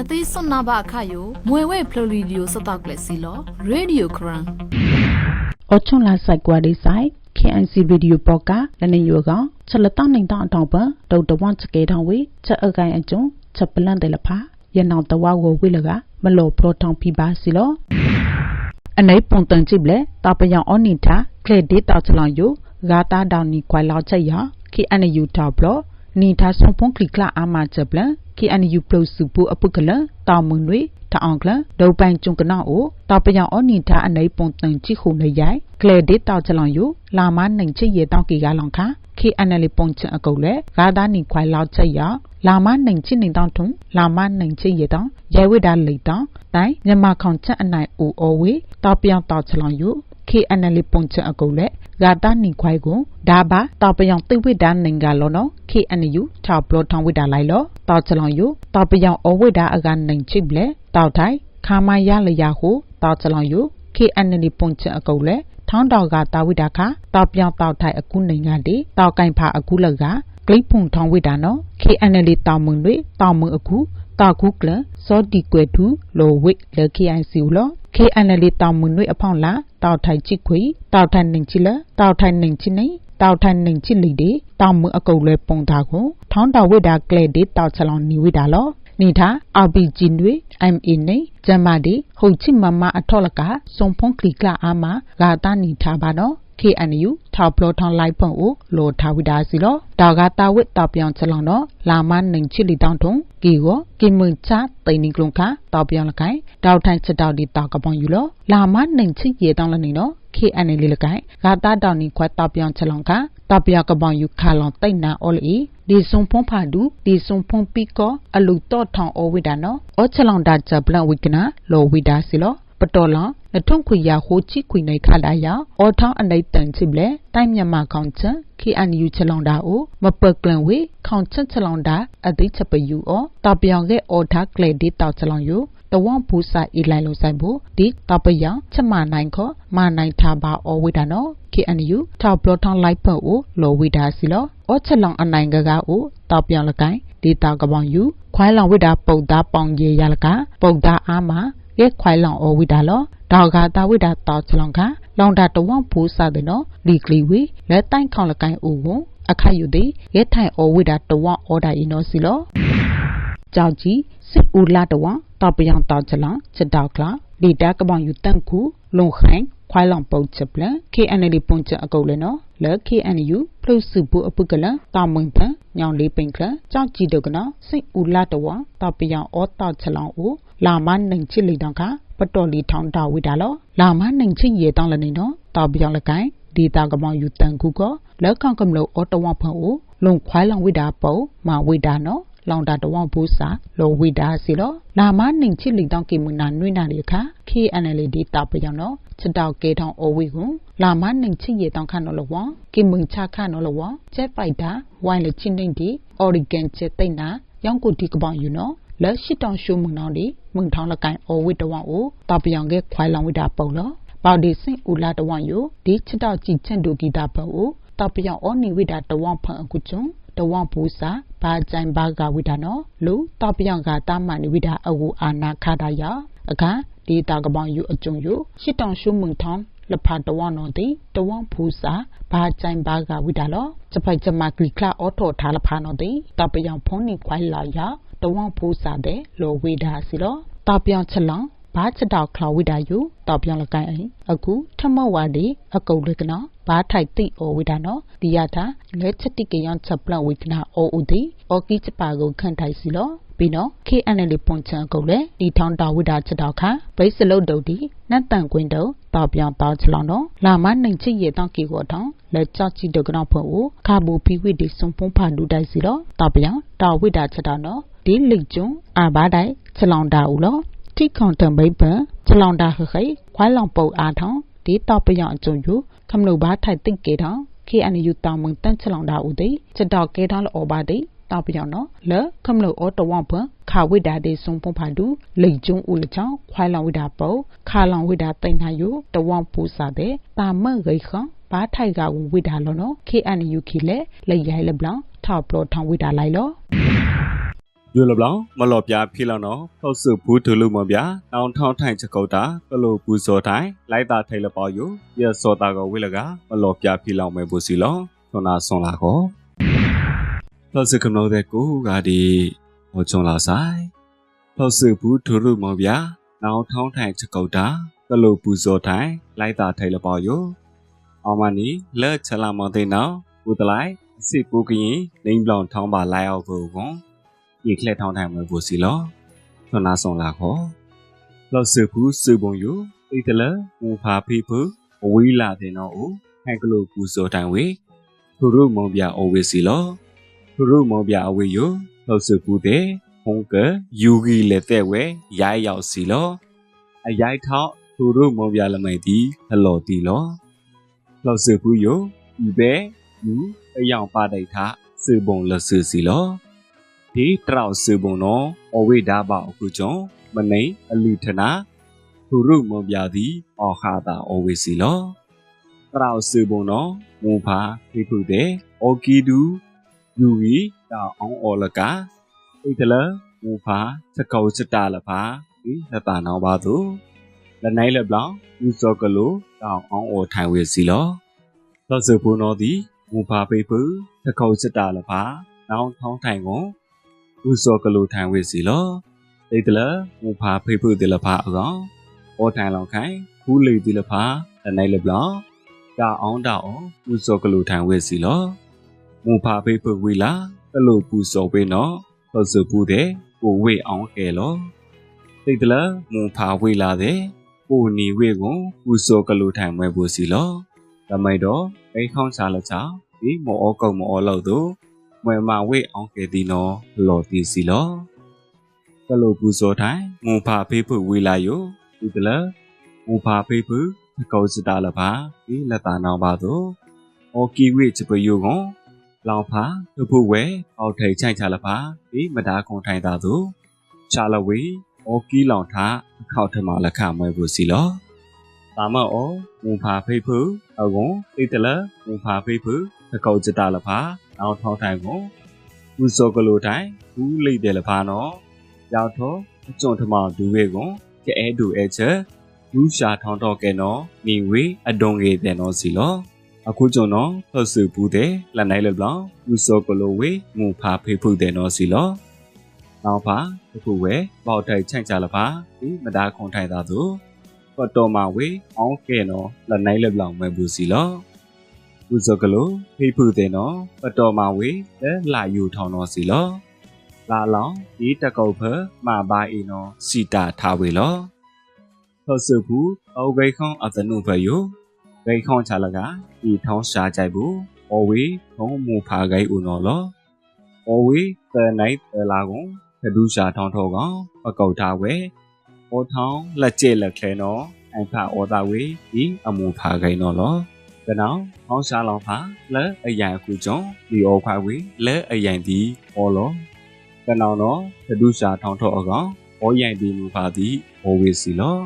နသိစွန်နာဘအခါယိုမွေဝဲဖလိုလီဒီယိုစတောက်ကလက်စီလောရေဒီယိုခရန်အော်ချွန်လာဆိုင်ကွာဒီဆိုင် KNC Radio ပေါ်ကလနေယောကချက်လက်တောင်းနိုင်တောင်းအတောင်ပဒုတ်တဝန့်ချကေထောင်းဝေချက်အကိုင်အကျုံချက်ပလန့်တယ်လဖာရနောင်တဝါကိုဝေလကမလောပရိုထောင်းပြပါစီလောအနေပုံတန်ကြည့်လေတပယောင်အော်နီတာကလက်ဒေတာချလောင်ယိုဂါတာဒေါန်နီကွိုင်လောက်ချက်ရ KNU တောက်ဘလောနီတာဆွန်ဖုန်ကလီကလာအာမချက်ပလန် KNU ပလုစုပူအပုကလတောင်မွန်တွေတအောင်ကလဒုံပိုင်ကျုံကနောအိုတပယောင်အော်နီတာအနေပုံတန်ကြည့်ခုနေရိုင်ကလေဒေတောက်ချလောင်ယိုလာမနိုင်ချစ်ရတောက်ကီကလောင်ခါ KNL ပုံချအကုတ်လေဂါဒါနီခွိုင်လောက်ချက်ရလာမနိုင်ချစ်နေတောင်းထုံလာမနိုင်ချစ်ရတောင်းရဲဝိဒါလိတောင်းတိုင်မြန်မာခေါန်ချက်အနိုင်အိုအော်ဝေတောက်ပြောင်တောက်ချလောင်ယို KNL ပုံချအကုတ်လေ ဂါတာနီခွိုင်ကိုဒါဘာတောက်ပြောင်သိဝိဒါနိုင်ကလောနော် KNU ထောက်ပလောထောင်းဝိဒါလိုက်လောတောက်ချလောင်ယိုတောက်ပြောင်အော်ဝိဒါအကနိုင်ချစ်လေတောက်ထိုင်ခါမရလရဟုတောက်ချလောင်ယို KNL ပုံချအကုတ်လေထောင်းတော်ကတာဝိဒါခတောက်ပြောင်တောက်ထိုင်အခုနိုင်ကတိတောက်ကင်ဖာအခုလက ဂလိဖုန်ထောင်းဝိဒါနော် KNL တောင်မွန်တွေတောင်မွန်အခုတာကုကလစောဒီကွယ်သူလိုဝိလ KIC လော KNL တောင်မွန်တွေအဖောင်းလာတောက်ထိုင်ချစ်ခွေတောက်ထိုင်နိုင်ချီလတောက်ထိုင်နိုင်ချီနေတောက်ထိုင်နိုင်ချစ်လီဒီတောင်မွန်အကုတ်လဲပုံသားကိုထောင်းတော်ဝိဒါကလေဒီတောက်ချလောင်နီဝိဒါလောနီသာ RPG တွေ MA နေဂျမဒီဟုတ်ချစ်မမအထောလကစုံဖုံးကလီကလာအာမဂါတာနီထားပါတော့ KNU ထောက်ပလောထောင်းလိုက်ပုံကိုလိုထားဝိဒါစီလောတောက်ကတာဝစ်တောက်ပြောင်ချလောင်တော့လာမနိုင်ချစ်လီတောင်းထုံကီကိုကင်မွန်ချတိန်နီကလုံခါတောက်ပြောင်လကိုင်တောက်ထိုင်ချက်တောက်ဒီတောက်ကပောင်ယူလောလာမနိုင်ချစ်ရေတောင်းလနေနော် KNL လကိုင်ဂါတာတောင်နီခွတ်တောက်ပြောင်ချလောင်ခါတောက်ပြောင်ကပောင်ယူခါလောင်တိတ်နာအော်လီဒီဆုံဖုံဖာဒူဒီဆုံဖုံပီကောအလူတော့ထောင်အောဝိဒါနော်အောချလောင်ဒါဂျပလန်ဝိကနာလောဝိဒါစီလော ပတော်လောင်နထုံခွေရဟိုချိခွေနိုင်ခလာရအောထောင်းအနိုင်တန်ချစ်လေတိုင်းမြန်မာကောင်ချန် KNU ချလောင်တာအိုမပကလန်ဝေခေါင်ချက်ချလောင်တာအသိချက်ပယူအောတပြောင်ကဲအောထားကလေဒီတောက်ချလောင်ယူတဝမ်ဘူးစာအီလိုင်လို့ဆိုင်ဘူးဒီတပယံချက်မနိုင်ခောမနိုင်ထားပါအောဝိဒါနော် KNU ထောက်ပလောထောင်းလိုက်ဖို့အိုလောဝိဒါစီလောအောချက်လောင်အနိုင်ကကအိုတပြောင်လကိုင်ဒီတောက်ကပောင်ယူခွိုင်းလောင်ဝိဒါပုတ်သားပေါင်ကြီးရလကပုတ်သားအားမှာ ရဲခွိုင်လောင်အောဝိဒါလောဒေါကတာဝိဒါတောက်ချလောင်ကလောင်တာတဝမ်ဘူးစာတဲ့နော်လီကလီဝီလက်တိုင်ခေါင်လကိုင်အိုကိုအခါယူသည်ရဲထိုင်အောဝိဒါတဝမ်အော်ဒါအီနော်စီလောကြောက်ကြီးစစ်ဦးလာတဝမ်တောက်ပြောင်တောက်ချလောင်ချက်တောက်ကလာဒီတာကပောင်ယူတန့်ခုလုံခိုင် ခွိုင်လောင်ပုတ်ချက်ပလ KNL ပွန်ချက်အကုတ်လဲနော်လဲ KNU ဖလုစုပူအပုကလတာမွန်တန်ညောင်လေးပိန်ခလကြောက်ကြည့်တော့ကနော်စိတ်ဦးလာတော့တောက်ပြောင်အောတောက်ချလောင်ဦးလာမနိုင်ချစ်လိတောင်ကပတော်လီထောင်းတာဝိတာလောလာမနိုင်ချစ်ရေတောင်းလည်းနေနော်တောက်ပြောင်လကိုင်ဒီတာကမောင်ယူတန်ကူကလက်ကောင်ကမလို့အော်တဝဖန်ဦးလုံခွိုင်းလောင်ဝိတာပုံမဝိတာနော် လောင်တာတဝဘူးစာလောဝိဒါစီလောလာမနိုင်ချစ်လိတောင်းကေမနာနွိနာလေခါ KNL ဒီတာပယောင်နော်ချတောက်ကေထောင်းအဝိကွန်လာမနိုင်ချစ်ရေတောင်းခါနော်လောဝကေမွန်ချခါနော်လောဝချက်ပိုက်တာဝိုင်းလေချင်းနေဒီ Oregon ချက်တိတ်နာရောင်းကိုဒီကပောင်ယူနော်လက်ရှိတောင်ရှုံမနောင်ဒီမွန်ထောင်းလကိုင်အဝိတဝအိုတာပယောင်ကခွိုင်လောင်ဝိတာပုံလောပေါဒီစင်ဦးလာတဝယိုဒီချတောက်ကြည့်ချင့်ဒူဂီတာပုံအိုတာပယောင်အောနီဝိတာတဝဖန်အခုကျုံတဝဘူစာ ဘာကြိုင်ဘာကဝိဒါနော်လူတောက်ပြောင်ကတာမနိဝိဒါအဝူအာနာခတာယအခါဒီတာကပောင်ယူအကျုံယူရှစ်တောင်ရှုမုံထောင်းလဖာတဝနော်တိတဝဘူစာဘာကြိုင်ဘာကဝိဒါလောစပိုက်ချမကလီကလာအော်တိုထားလဖာနော်တိတောက်ပြောင်ဖုန်နိခွိုင်လာယတဝဘူစာတဲ့လောဝိဒါစီလောတောက်ပြောင်ချက်လောင် ဘာချက်တော့ခလဝိဒါယူတောက်ပြောင်းလကိုင်းအိအခုထမဝါဒီအကုတ်လကနော်ဘာထိုက်တိအောဝိဒါနော်ဒီရတာလက်ချက်တိကယံချက်ပလဝိကနာအောဥဒီအောကီချပါကိုခန့်ထိုက်စီလောပြီးတော့ KNL ပွန်ချန်ကုတ်လေဒီထောင်းတာဝိဒါချက်တော့ခါဘိတ်စလုတ်တုတ်ဒီနတ်တန်ကွင်းတုတ်တောက်ပြောင်းတောက်ချလောင်းတော့လာမနိုင်ချစ်ရတောင်းကီကိုထောင်းလက်ချချီဒကနောက်ဖို့ခါဘူပီဝိဒီစုံဖုံးဖာဒူတိုက်စီတော့တောက်ပြောင်းတာဝိဒါချက်တော့နော်ဒီလိတ်ကျွန်းအာဘာတိုက်ချက်လောင်းတာဦးလော တိခွန်တံဘိပချလောင်တာခခိခွိုင်းလောင်ပုတ်အားထောင်းဒီတော့ပယံအကျုံယူခမလုဘာထိုက်တိတ်ကေထောင်း KNU တောင်မွန်တန့်ချလောင်တာဦးတိချက်တော့ကေထောင်းလောဘာတိတောက်ပြောင်းနော်လဲခမလို့အော်တဝဘခါဝိဒါဒေဆုံပုံဖာဒူလိတ်ကျုံဦးလချောင်းခွိုင်းလောင်ဝိဒါပုတ်ခါလောင်ဝိဒါတိတ်နာယူတဝပူစာတဲ့တာမန်ဂိခဘာထိုက်ကဝိဒါလောနော် KNU ခီလေလေရိုင်လဘလောင်ထောက်ပလောထောင်းဝိဒါလိုက်လော ယူလဘလောင်မလော်ပြဖိလောင်နော်ဖောက်စုဘူးထလူမပြတောင်ထောင်းထိုင်ချကုတ်တာကလိုပူစောတိုင်းလိုက်တာထိုင်လပေါ်ယူရစောတာကဝိလကမလော်ပြဖိလောင်မဲဘူးစီလောဆွန်နာဆွန်လာကောဖောက်စုကမလို့တဲ့ကိုကဒီဟောချုံလာဆိုင်ဖောက်စုဘူးထလူမပြတောင်ထောင်းထိုင်ချကုတ်တာကလိုပူစောတိုင်းလိုက်တာထိုင်လပေါ်ယူအောင်မနီလက်ချလာမတဲ့နော်ဦးတလိုက်စစ်ပူကရင်လိန်ဘလောင်ထောင်းပါလိုက်အောင်ကိုကွန် ဤခလက်ထောင်းထိုင်မွေကိုစီလောသွနာဆောင်လာခေါ်လောက်စုဘူးစုပုံယူဣတလမူဖာဖိဖုအဝေးလာတဲ့နော်အိုဟန်ကလိုပူဇော်တိုင်ဝေသူရုမုံပြအဝေးစီလောသူရုမုံပြအဝေးယူလောက်စုဘူးတဲ့ဟုံးကယူဂီလက်တဲ့ဝဲရိုက်ရောက်စီလောအရိုက်ထောက်သူရုမုံပြလမိတ်ဒီဟလော်တီလောလောက်စုဘူးယူဤပဲယူအယောင်ပါတိုက်ထားစုပုံလဆူစီလော ဒီတရောက်စုပုံတော့အဝိဒါဘအခုကြောင့်မနေအလူထနာသူရုမွန်ပြသည်အောခါတာအဝိစီလောတရောက်စုပုံတော့မူဖာဖိခုတဲ့အော်ကီဒူယူဝီတာအောင်အော်လကဣတလမူဖာစကောစတာလဖာဒီလက်တာနောပါသူလက်နိုင်လက်ဘလောင်ယူစောကလိုတောင်အောင်အော်ထိုင်ဝေစီလောလောစုပုံတော့ဒီမူဖာဖိဖူစကောစတာလဖာနောင်ထောင်းထိုင်ကုန် ဥစောကလိုထိုင်ဝေစီလောတိတ်တလမူဖာဖိဖုတေလဖာအကောင်အောထိုင်လောင်ခိုင်ဘူးလေတေလဖာတနိုင်လဘလောတာအောင်တာအောင်ဥစောကလိုထိုင်ဝေစီလောမူဖာဖိဖုဝီလာကလိုပူစောပေးနော်သောစပူတဲ့ကိုဝေအောင်ကဲလောတိတ်တလမူဖာဝေလာတဲ့ကိုနီဝေကိုဥစောကလိုထိုင်ဝဲဘူးစီလောတမိုက်တော့အိခေါင်းစားလချောင်းဒီမောအောကုံမောလောက်တို့ မွေမဝေအောင်ကေဒီနောလော်တီစီလောကလိုပူဇော်ထိုင်မွန်ဖာဖေးဖုဝေလာယိုဒီကလမွန်ဖာဖေးဖုသကောစတာလပါဒီလက်တာနောင်ပါသောအော်ကီဝေချပယိုကွန်လောင်ဖာသူဖို့ဝဲအောက်ထိန်ချိုင်ချလပါဒီမတာခွန်ထိုင်တာသူချာလဝေအော်ကီလောင်ထားအခောက်ထမလက်ခမွဲဘူးစီလောတာမောမွန်ဖာဖေးဖုအကွန်တိတလမွန်ဖာဖေးဖုသကောစတာလပါ နောက်ထောင်းထိုင်ကိုဦးစောကလိုတိုင်ဘူးလိတ်တယ်လဖာနော်ရောက်တော့အကျုံထမောင်ဒူဝေကိုကဲဒူအဲချာဘူးရှာထောင်းတော့ကဲနော်နေဝေအဒုံငေတဲ့နော်စီလောအခုကျုံနော်ဟတ်စုဘူးတဲ့လက်နိုင်လဘလောင်ဦးစောကလိုဝေငုံဖာဖေဖုတဲ့နော်စီလောနောက်ဖာတခုဝဲပေါက်ထိုင်ချန့်ချလဖာဒီမတာခွန်ထိုင်တာသူပတ်တော်မှာဝေအောင်းကဲနော်လက်နိုင်လဘလောင်မဲဘူးစီလော ဥဇကလိုဖေးဖူတဲ့နော်ပတော်မဝေလဲလာယူထောင်းတော့စီလောလာလောင်ဒီတကုတ်ဖမဘာအီနော်စီတာထားဝေလောသောစုဘူးအောဂိခေါအသနုဖယိုဂိခေါချလာကဒီထောင်းရှာကြိုက်ဘူးအောဝေထုံးမူဖာဂိဦးနော်လောအောဝေသနိုင်သလာကွန်သဒူရှာထောင်းထောကောင်အကောက်ထားဝဲအောထောင်းလက်ကျက်လက်ခဲနော်အဖအောတာဝေဒီအမူဖာဂိနော်လော ကနောင်ဟောင်းရှာလောင်ဖာလဲအယံအခုကျုံဒီအောခွာဝေလဲအယံဒီဟောလောကနောင်တော့သဒုရှာထောင်းထောအကောင်ဟောယံဒီမူဖာဒီဟောဝေစီလော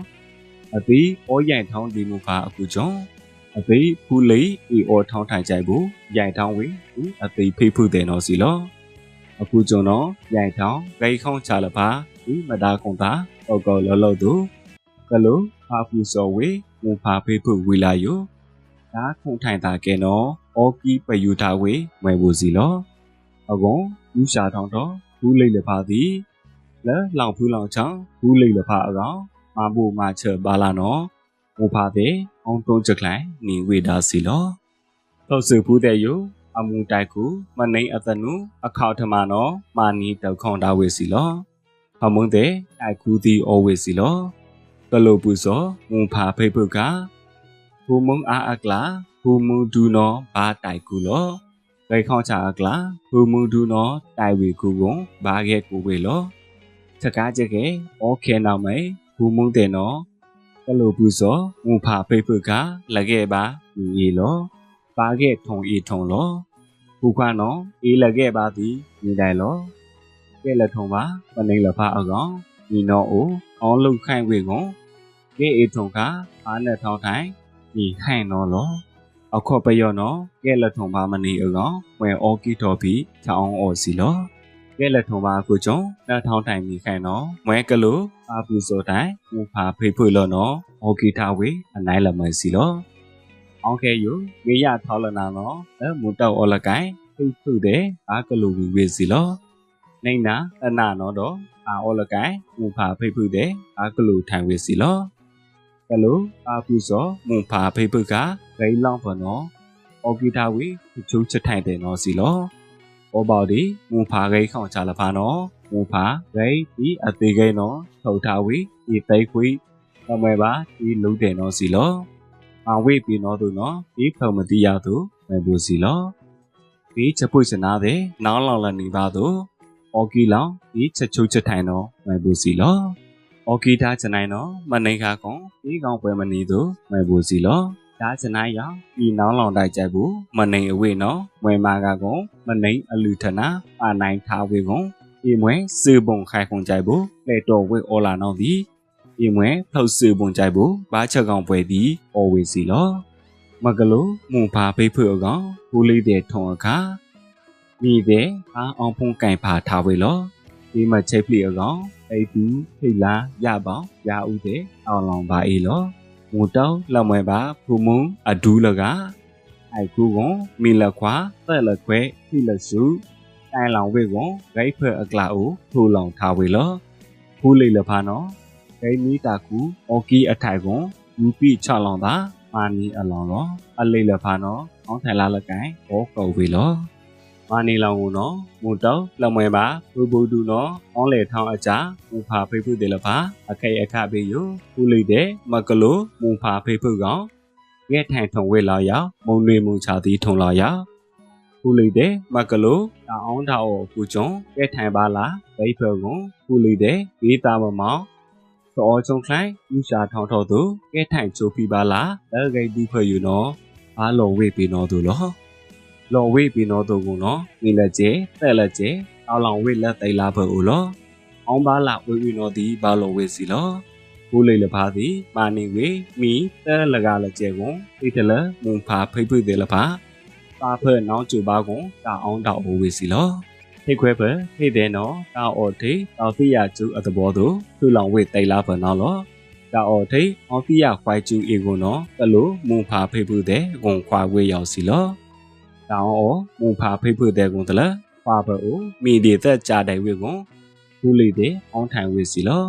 အတိဟောယံထောင်းဒီမူဖာအခုကျုံအတိဖူလိအီအောထောင်းထိုင်ကြိုက်ဘူးယံထောင်းဝေဒီအတိဖိဖုတဲ့နော်စီလောအခုကျုံတော့ယံထောင်းဂိခေါင်းချလဖာဒီမတာကုံတာတောက်ကောလောလောတူကလိုဖာဖူစောဝေမူဖာဖိဖုဝီလာယို ဒါခုံထိုင်တာကဲနော်အော်ကီပယူတာဝေမွဲဘူးစီလောအကွန်ယူရှာထောင်းတော့ဘူးလိတ်လဖာသည်လဲလောင်ဖူးလောင်ချောင်းဘူးလိတ်လဖာအကောင်မဘူမချေပါလာနော်မူဖာတဲ့အောင်တုံးချက်လိုင်းနေဝေတာစီလောတော့စုဖူးတဲ့ယအမူတိုက်ကူမနိအသနုအခောက်ထမနော်မာနီတောက်ခွန်တာဝေစီလောဟမုံတဲ့တိုက်ကူသည်အောဝေစီလောကလိုပူစောမူဖာဖေဖုက ဘူမုံအားအကလာဘူမူဒူနောဘာတိုင်ကူလောဂိခေါချာအကလာဘူမူဒူနောတိုင်ဝေကူကွန်ဘာဂဲကူဝေလောစကားကြက်ကဲโอเคနောက်မယ်ဘူမုံတဲ့နော်ကလိုဘူးစောငူဖာဖေဖကလကဲပါညီရီလောဘာဂဲထုံဤထုံလောဘူခွာနော်အေးလကဲပါသည်ညီတိုင်လောကဲလထုံပါမနေလဖာအကောင်ညီနော်အိုအောင်းလုတ်ခိုင်ဝေကွန်ကဲအေထုံကအားနဲ့ထောင်းထိုင် ဒီဟန်နော်လောအခုပယောနော်ကဲလက်ထုံပါမနေအကောင်ဝဲအော်ကီတော်ပြီချောင်းအော်စီလောကဲဲလက်ထုံပါကိုကျုံနှထောင်းတိုင်မိခိုင်နော်မွဲကလိုအာပူစောတိုင်မူဖာဖေဖွေလောနော်ဟော်ကီတာဝေအနိုင်လမစီလောအောင်ခဲယူမေရထောလနာနော်အမူတောက်အော်လကိုင်ဖိဖုတဲ့အာကလိုဝီဝေစီလောနေနာအနာနော်တော့အာအော်လကိုင်မူဖာဖိဖုတဲ့အာကလိုထိုင်ဝေစီလော ကလိုအာပူစောမူဖာဖိဖုကဂိလောင်းဖနော်အော်ကီတာဝေချုံချက်ထိုင်တဲ့နော်စီလောဩဘော်ဒီမူဖာဂိခေါင်ချလာဖာနော်မူဖာဂိဒီအသေးဂိနော်ထောက်ထားဝီဒီသိခွေအမေပါဒီလုံးတယ်နော်စီလောအဝိပြီနော်သူနော်ဒီဖုံမတိရသူမေဘူစီလောဒီချက်ပွစနာတဲ့နောင်းလောင်လနေပါသူအော်ကီလောင်ဒီချက်ချုပ်ချက်ထိုင်နော်မေဘူစီလော အော်ကီတာချနိုင်နော်မနိုင်ခါကွန်ဒီကောင်ပွဲမနေသူမေဘူစီလောဒါစနိုင်းရောင်ဒီနောင်းလောင်တိုက်ကြဘူးမနိုင်အဝေးနော်မွေမာကကွန်မနိုင်အလူထနာအာနိုင်ထားဝေကွန်ဒီမွေစေပုံခိုင်ခွန်ကြိုက်ဘူးလေတော်ဝေအော်လာနော်ဒီဒီမွေဖောက်စေပုံကြိုက်ဘူးဘာချက်ကောင်ပွဲဒီအော်ဝေစီလောမကလိုမွန်ဖာဖေးဖွေကောင်ဘူးလေးတဲ့ထုံအခါမိတဲ့အာအောင်ဖုန်ကင်ဖာထားဝေလော ဒီမချိတ်ဖလီအကောင်အဲ့ဒီထိတ်လာရပေါင်းရဦးတဲ့အောင်လောင်ပါအေးလောငူတောင်းလက်မွဲပါဖူမုံအဒူးလကအိုက်ကူကွန်မီလခွာတဲ့လခွဲခိလစုတိုင်လောင်ဝေကွန်ဂိတ်ဖဲအကလာအိုထူလောင်ထားဝေလောဖူးလေလဖာနော်ဂိတ်မီတာကူအော်ကီအထိုင်ကွန်ယူပိချလောင်တာမာနီအလောင်လောအလေလဖာနော်အောင်းထိုင်လာလကိုင်ဘောကောဝေလော မာနီလောင်ကိုနော်ငူတောင်းလက်မွဲပါဘူဘူဒူနော်အောင်းလေထောင်းအကြဘူဖာဖိဖုတေလဖာအခေအခဘေယဖူးလေတဲ့မကလိုမူဖာဖိဖုကောင်ငဲ့ထိုင်ထုံဝေလာရမုံတွေမူချသည်ထုံလာရဖူးလေတဲ့မကလိုတောင်းအောင်ထောက်ကိုကျုံငဲ့ထိုင်ပါလားဒိဖုံကိုဖူးလေတဲ့ဘေးတာမမောင်သောချုံခိုင်ယူရှာထောင်းထောက်သူငဲ့ထိုင်ချိုးပြပါလားလက်ဂိတ်ဒီဖွေယူနော်ဘာလုံးဝေးပြီနော်သူလော လော်ဝေးပြီးတော့တော့ကိုနော်ငီလက်ကျဲတဲ့လက်ကျဲတောင်းလောင်ဝေးလက်သိလာဖို့ဦးလောအောင်ပါလာဝေးပြီးတော့ဒီဘာလော်ဝေးစီလောဘူးလေလဖာသည်မာနေဝေးမီတဲလကလက်ကျဲကွန်ဒီတလမုန်ဖာဖိဖိသေးလဖာပါဖဲနောင်းကျူပါကွန်တာအောင်တောက်ဝေးစီလောဖိခွဲဖဲဖိတဲ့နော်တာအော်တေတောက်တိယကျူအတဘောသူသူလောင်ဝေးသိလာဖို့နော်လောတာအော်တေအော်တိယခွိုင်ကျူအေကွန်နော်တလို့မုန်ဖာဖိဖိတဲ့ကွန်ခွာဝေးရောက်စီလော တောင်းအောမူဖာဖိဖွတဲ့ကွန်တလဖာဘောမီဒီသက်ကြတိုင်ဝေကွန်ဘူးလီတဲ့အောင်းထိုင်ဝေစီလော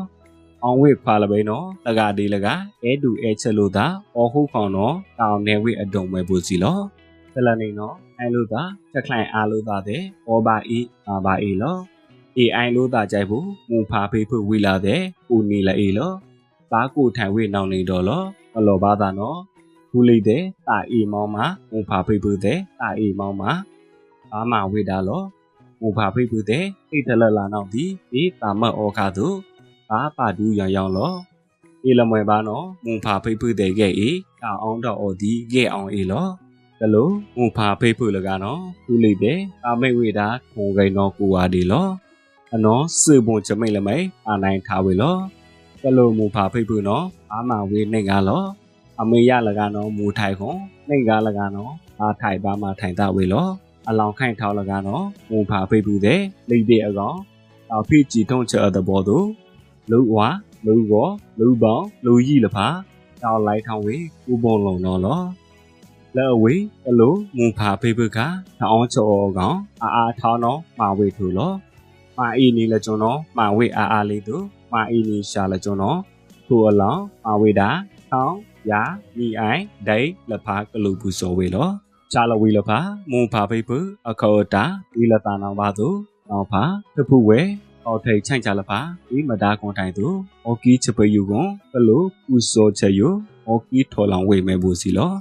အောင်ဝေဖာလပိနော်တကဒီလကအဲတူအဲချက်လို့သာအော်ဟုတ်ခေါင်နော်တောင်းနေဝေအတုံမဲ့ပူစီလောတလနေနော်အဲလို့သာချက်ခလိုက်အားလို့သာတဲ့အော်ဘာအီအာဘာအီလော AI လို့သာကြိုက်ဘူးမူဖာဖိဖွဝီလာတဲ့ဦးနေလေလောဘာကိုထိုင်ဝေနောင်နေတော့လောမလောပါသာနော် ဘူးလေးတဲ့တာအီမောင်းမှာမူဖာဖိပုတဲ့တာအီမောင်းမှာဘာမှဝေတာလောမူဖာဖိပုတဲ့အိတ်တလလာနောက်ဒီဒီတာမတ်ဩခါသူဘာပါဒူးရောင်ရောင်လောအေလမွေပါနော်မူဖာဖိပုတဲ့ကဲအေတာအောင်တော့ဩဒီကဲအောင်အေလောကလိုမူဖာဖိပုလကနော်ဘူးလေးတဲ့တာမိတ်ဝေတာခုံကိန်းတော့ကူဝါဒီလောအနော်စေပွန်ချမိတ်လမိတ်အာနိုင်ထားဝေလောကလိုမူဖာဖိပုနော်အာမဝေနေကလော အမေရလကနော်မူထိုင်ခွန်နှိတ်ကားလကနော်အားထိုင်ပါမှထိုင်တာဝေလောအလောင်ခိုင်ထောက်လကနော်မူဖာဖိဘူးတဲ့လိတ်တဲ့အကောင်အဖိကြည်ထုံးချအတဲ့ဘောသူလူဝါလူကောလူပေါင်းလူကြီးလဖာတောက်လိုက်ထောင်းဝေဥပုံလုံးတော့လောလဲအဝေးအလိုမူဖာဖိဘူးကထောင်းချောကောင်အာအားထောင်းတော့မာဝေထူလောမာအီနီလကျွန်တော်မာဝေအာအားလေးသူမာအီနီရှာလကျွန်တော်ထိုအလောင်းမာဝေတာထောင်း ယာမိအိုင်ဒိတ်လဖာကလူဘူးစောဝေလောချာလဝေလဖာမွန်ဖာဖိပအခောတာဒီလတာနောင်ပါသူနောင်ဖာတဖူဝဲအော်ထိတ်ချိုင်ချလဖာဒီမဒါကွန်တိုင်သူအော်ကီချပယူကွန်ကလူပူစောချေယအော်ကီထော်လောင်ဝေမဲဘူးစီလော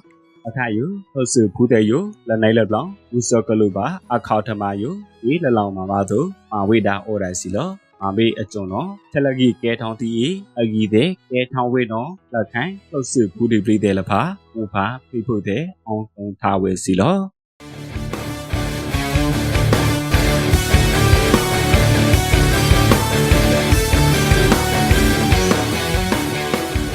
အခါယဟုတ်စုဖူးတဲ့ယလနိုင်လက်လောင်ပူစောကလူပါအခောက်ထမယဒီလလောင်မှာပါသူအဝိဒါအော်ရိုင်စီလော အမေအကျွန်းတော့ထလကြီးကဲထောင်းတီအဂီတဲ့ကဲထောင်းဝဲတော့လက်ခိုင်လှုပ်စုဘူးဒီပရိတဲ့လဖာဥဖာဖိဖို့တဲ့အောင်ကုံထားဝဲစီလော